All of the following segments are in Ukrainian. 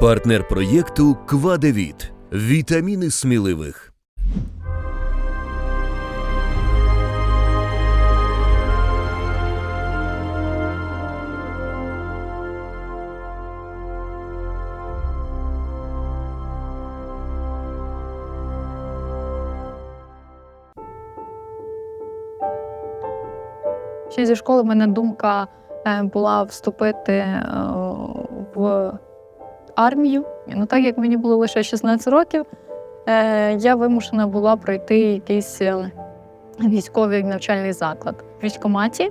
Партнер проєкту Квадевіт. Вітаміни сміливих. Ще зі школи в мене думка е, була вступити е, в армію. Ну так як мені було лише 16 років, е, я вимушена була пройти якийсь е, військовий навчальний заклад в військкоматі.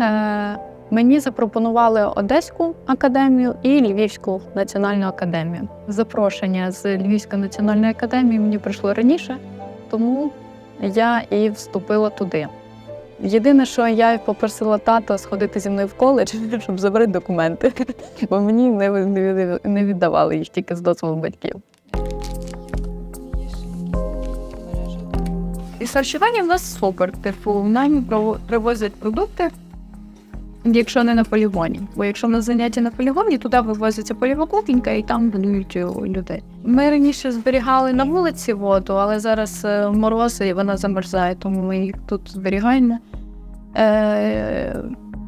Е, Мені запропонували Одеську академію і Львівську національну академію. Запрошення з Львівської національної академії мені прийшло раніше, тому я і вступила туди. Єдине, що я попросила тато сходити зі мною в коледж, щоб забрати документи, бо мені не, віддавали їх тільки з дозволу батьків. І харчування в нас супер. Типу, нам привозять продукти, якщо не на полігоні. Бо якщо в нас заняття на полігоні, туди вивозиться польова кухонька і там годують е, людей. Ми раніше зберігали на вулиці воду, але зараз е, морози і вона замерзає, тому ми їх тут зберігаємо. Е,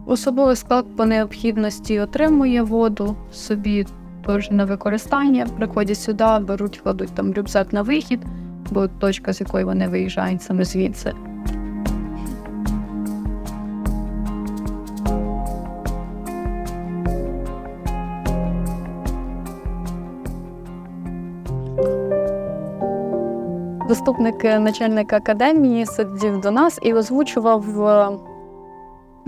особовий склад по необхідності отримує воду собі теж на використання. Приходять сюди, беруть, кладуть там рюкзак на вихід, бо точка, з якої вони виїжджають саме звідси. Заступник начальника академії сидів до нас і озвучував е,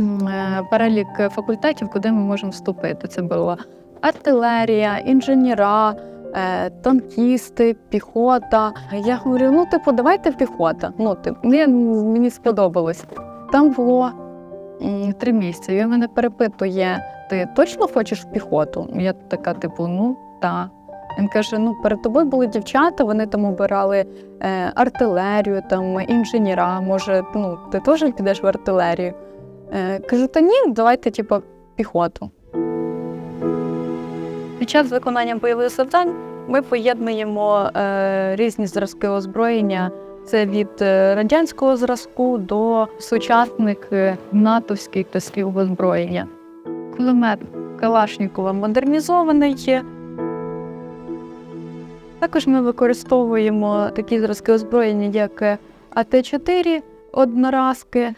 е, перелік факультетів, куди ми можемо вступити. Це була артилерія, інженера, е, танкісти, піхота. Я говорю: ну, типу, давайте піхота. Ну, типу, мені, сподобалось. Там було три місця. Він мене перепитує: ти точно хочеш в піхоту? Я така, типу, ну так. Він каже: ну, перед тобою були дівчата, вони там обирали е, артилерію, там інженера. Може, ну ти теж підеш в артилерію? Е, кажу, та ні, давайте, типу, піхоту. Під час виконання бойових завдань ми поєднуємо е, різні зразки озброєння. Це від е, радянського зразку до сучасних е, натовських та озброєння. Кулемет Калашнікова модернізований. Також ми використовуємо такі зразки озброєння, як е, АТ-4 одноразки.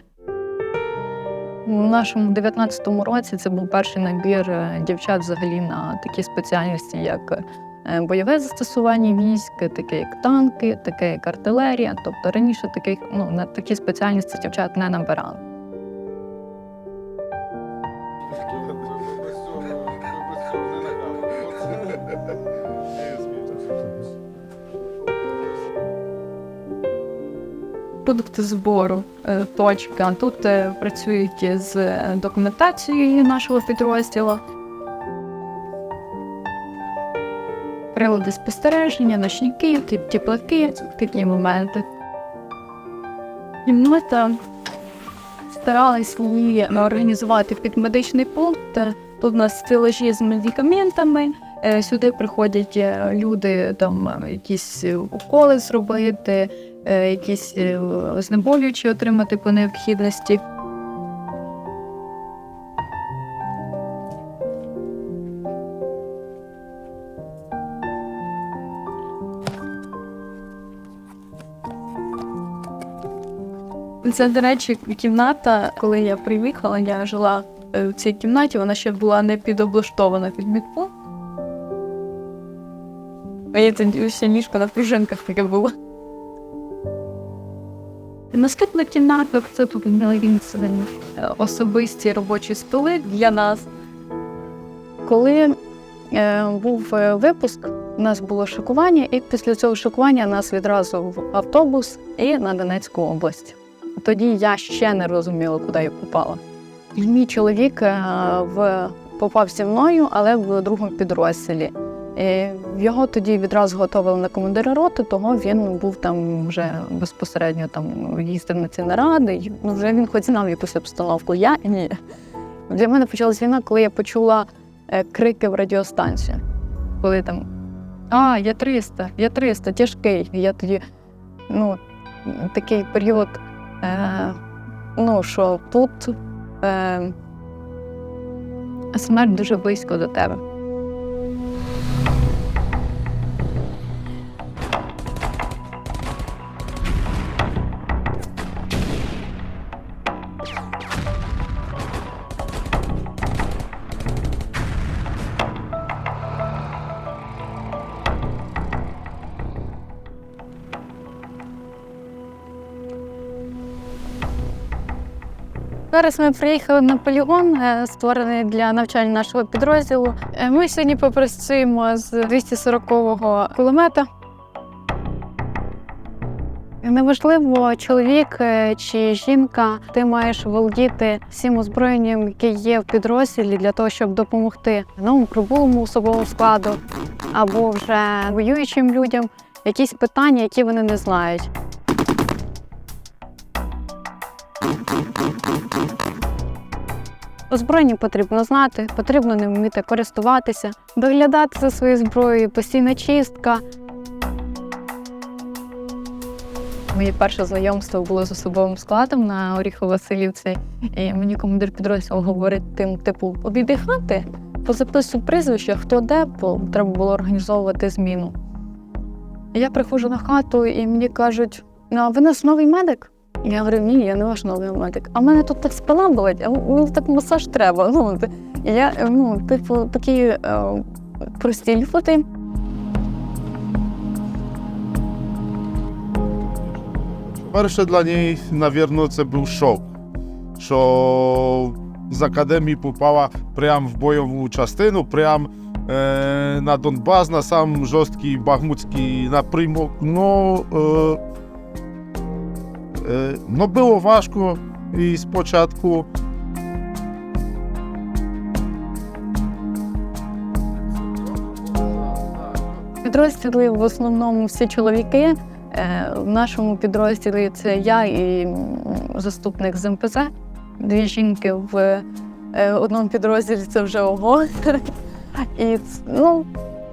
У нашому 19-му році це був перший набір е, дівчат взагалі на такі спеціальності, як е, бойове застосування військ, таке як танки, таке як артилерія. Тобто раніше таких ну, на такі спеціальності дівчат не набирали. Продукти збору, е, точка. Тут е, працюють з е, документацією нашого підрозділу. Прилади спостереження, ночники, теплаки, такі моменти. Кімната старались її організувати під медичний пункт. Тут у нас стелажі з медикаментами. Сюди приходять люди там якісь уколи зробити, якісь е, знеболюючі отримати по необхідності. Це, до речі, кімната, коли я приїхала, я жила е, в цій кімнаті, вона ще була не підоблаштована під медпункт. Мені тоді ще ліжко на пружинках таке було. Наступна кімната це е, особисті робочі столи для нас. Коли е, був е, випуск, у нас було шокування, і після цього шокування нас відразу в автобус і на Донецьку область. Тоді я ще не розуміла, куди я попала. Мій чоловік е, в, попав зі мною, але в другому підрозділі. І його тоді відразу готували на командира роти, того він був там вже безпосередньо там їздив на ці наради. Ну, вже він хоч знав якусь обстановку. Я ні. Для мене почалась війна, коли я почула е, крики в радіостанцію. коли там а, я 300, я 300, тяжкий. Я тоді, ну, такий період, е, ну, що тут е, смерть дуже близько до тебе. Зараз ми приїхали на полігон, е, створений для навчання нашого підрозділу. Е, Ми сьогодні попрацюємо з 240-го кулемета. Неважливо, чоловік е, чи жінка, ти маєш володіти всім озброєнням, яке є в підрозділі, для того, щоб допомогти новому прибулому особовому складу або вже воюючим людям якісь питання, які вони не знають. Озброєння потрібно знати, потрібно ним вміти користуватися, доглядати за своєю зброєю, постійна чистка. Моє перше знайомство було з особовим складом на Оріхово-Василівці. І мені командир підрозділу говорить тим, типу, обійди хати, позаписуй прізвище, хто де, бо треба було організовувати зміну. Я приходжу на хату, і мені кажуть: ну, а ви наш новий медик? Я говорю, ні, я не ваш новий медик. А в мене тут так спина болить, а мені так масаж треба. Ну, я, ну, типу, такі е, прості люди. Перше для неї, напевно, це був шок, що з академії попала прямо в бойову частину, прямо е, на Донбас, на сам жорсткий бахмутський напрямок. Ну, е, ну було важко і спочатку. Підрозділи в основному всі чоловіки. Е, В нашому підрозділі це я і заступник з МПЗ. Дві жінки в е, одному підрозділі це вже ого. І ну,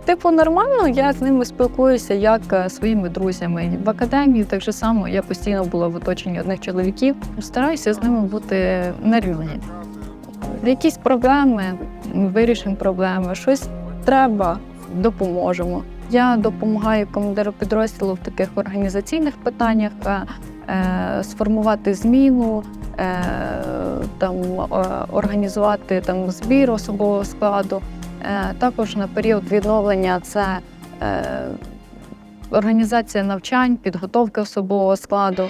типу, нормально, я з ними спілкуюся як е, своїми друзями. В академії так же само я постійно була в оточенні одних чоловіків. Стараюся з ними бути на рівні. Якісь проблеми, ми вирішимо проблеми, щось треба, допоможемо. Я допомагаю командиру підрозділу в таких організаційних питаннях, е, е, сформувати зміну, е, там, е, організувати там, збір особового складу. Е, також на період відновлення це е, організація навчань, підготовка особового складу.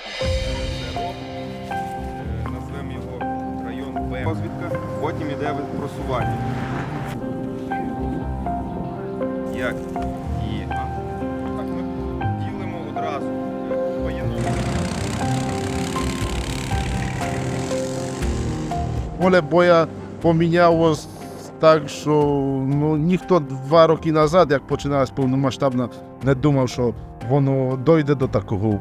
Назвемо його район Б. Розвідка, потім іде просування. Як? І а, так ми ділимо одразу е, воєнну. Поле боя помінялось так, що ну, ніхто два роки назад, як починалась повномасштабна, не думав, що воно дойде до такого.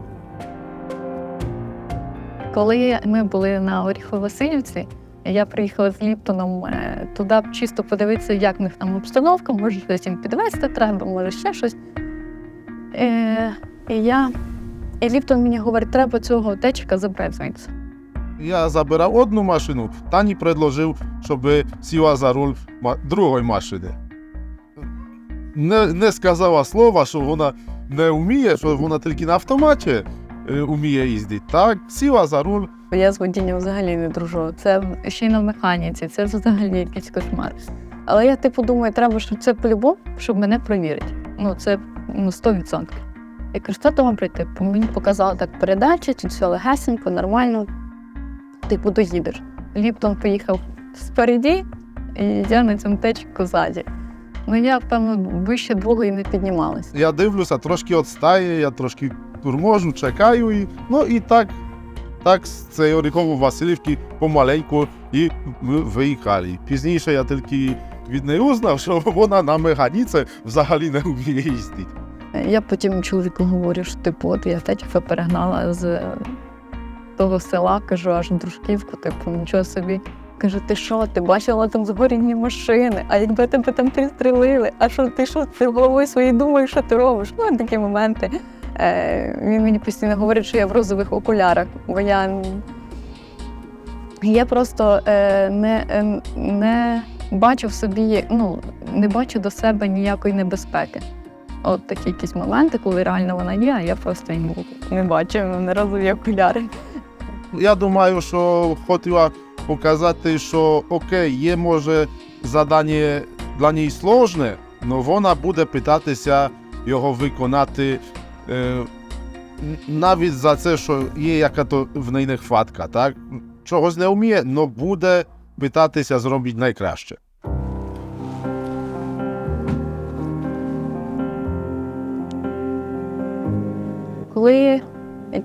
Коли ми були на Оріхово-Василівці, я приїхала з Ліптоном е, туди чисто подивитися, як в них там обстановка, може щось їм підвезти треба, може ще щось. Е, і я, і Ліптон мені говорить, треба цього течика забрати Я забирав одну машину, Тані предложив, щоб сіла за руль другої машини. Не, не сказала слова, що вона не вміє, що вона тільки на автоматі е, вміє їздити. Так, сіла за руль. Я з водінням взагалі не дружу. Це ще й на механіці, це взагалі якийсь кошмар. Але я типу думаю, треба, щоб це по-любому, щоб мене провірити. Ну, це ну, 100%. Я кажу, що добре, типу, мені показали так передачі, тут все легесенько, нормально. Типу, доїдеш. Ліптон поїхав спереді, і я на цьому течку ззаді. Ну, я, певно, вище двого і не піднімалась. Я дивлюся, трошки відстає, я трошки турможу, чекаю. І, ну і так, так з цієї Оріхово-Василівки помаленьку і ми виїхали. Пізніше я тільки від неї узнав, що вона на механіці взагалі не вміє їздити. Я потім чоловіку говорю, що типу, от я течка перегнала з того села, кажу, аж дружківку, типу, нічого собі. Каже, ти що, ти бачила там згорінні машини, а якби тебе там пристрелили, а що ти що, ти головою своєю думаєш, що ти робиш? Ну, такі моменти. Е, він мені постійно говорить, що я в розових окулярах, бо я, я просто е, не, е, не бачу в собі, ну, не бачу до себе ніякої небезпеки. От такі якісь моменти, коли реально вона є, а я просто її не бачу, не розові окуляри. Я думаю, що хотіла показати, що окей, є може завдання для неї сложне, але вона буде питатися його виконати е, навіть за це, що є яка то в неї нехватка, так? Чогось не вміє, але буде питатися зробити найкраще. Коли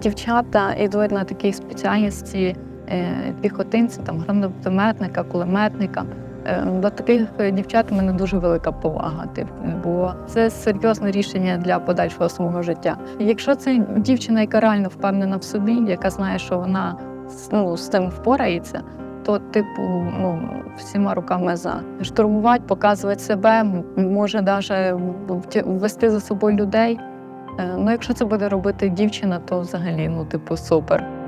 дівчата йдуть на такі спеціальності е, піхотинці, там гранатометника, кулеметника, е, до таких дівчат у мене дуже велика повага. Типу, бо це серйозне рішення для подальшого свого життя. Якщо це дівчина, яка реально впевнена в собі, яка знає, що вона ну, з цим впорається. То, типу, ну, всіма руками за штурмувати, показувати себе, може навіть ввести за собою людей. Е, Ну, якщо це буде робити дівчина, то взагалі, ну, типу, супер.